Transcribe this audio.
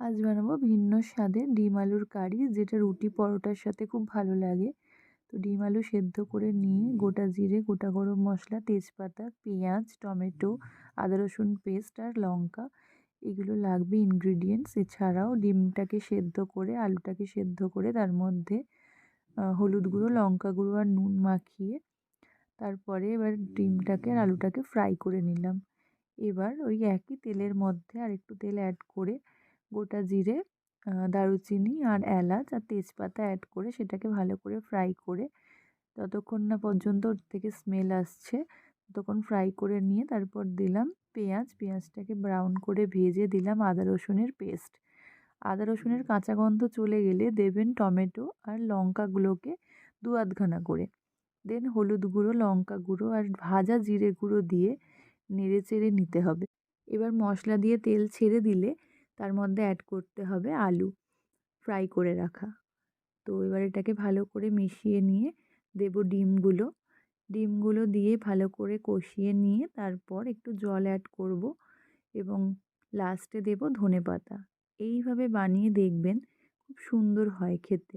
আজ বানাবো ভিন্ন স্বাদের ডিম আলুর কারি, যেটা রুটি পরোটার সাথে খুব ভালো লাগে। তো ডিম আলু সেদ্ধ করে নিয়ে গোটা জিরে, গোটা গরম মশলা, তেজপাতা, পেঁয়াজ, টমেটো, আদা রসুন পেস্ট আর লঙ্কা, এগুলো লাগবে ইনগ্রিডিয়েন্টস এছাড়াও ডিমটাকে সেদ্ধ করে, আলুটাকে সেদ্ধ করে তার মধ্যে হলুদ গুঁড়ো, লঙ্কা গুঁড়ো আর নুন মাখিয়ে তারপরে এবার ডিমটাকে আর আলুটাকে ফ্রাই করে নিলাম। এবার ওই একই তেলের মধ্যে আর একটু তেল অ্যাড করে গোটা জিরে দারুচিনি আর এলাচ আর তেজপাতা অ্যাড করে সেটাকে ভালো করে ফ্রাই করে ততক্ষণ না পর্যন্ত ওর থেকে স্মেল আসছে, ততক্ষণ ফ্রাই করে নিয়ে তারপর দিলাম পেঁয়াজ, পেঁয়াজটাকে ব্রাউন করে ভেজে দিলাম আদা রসুনের পেস্ট আদা রসুনের কাঁচা গন্ধ চলে গেলে দেবেন টমেটো আর লঙ্কাগুলোকে দু আধখানা করে। দেন হলুদ গুঁড়ো, লঙ্কা গুঁড়ো আর ভাজা জিরে গুঁড়ো দিয়ে নেড়ে চেড়ে নিতে হবে। এবার মশলা দিয়ে তেল ছেড়ে দিলে তার মধ্যে অ্যাড করতে হবে আলু ফ্রাই করে রাখা। তো এবার এটাকে ভালো করে মিশিয়ে নিয়ে দেব ডিমগুলো। ডিমগুলো দিয়ে ভালো করে কষিয়ে নিয়ে তারপর একটু জল অ্যাড করব এবং লাস্টে দেব ধনে পাতা এইভাবে বানিয়ে দেখবেন খুব সুন্দর হয় খেতে।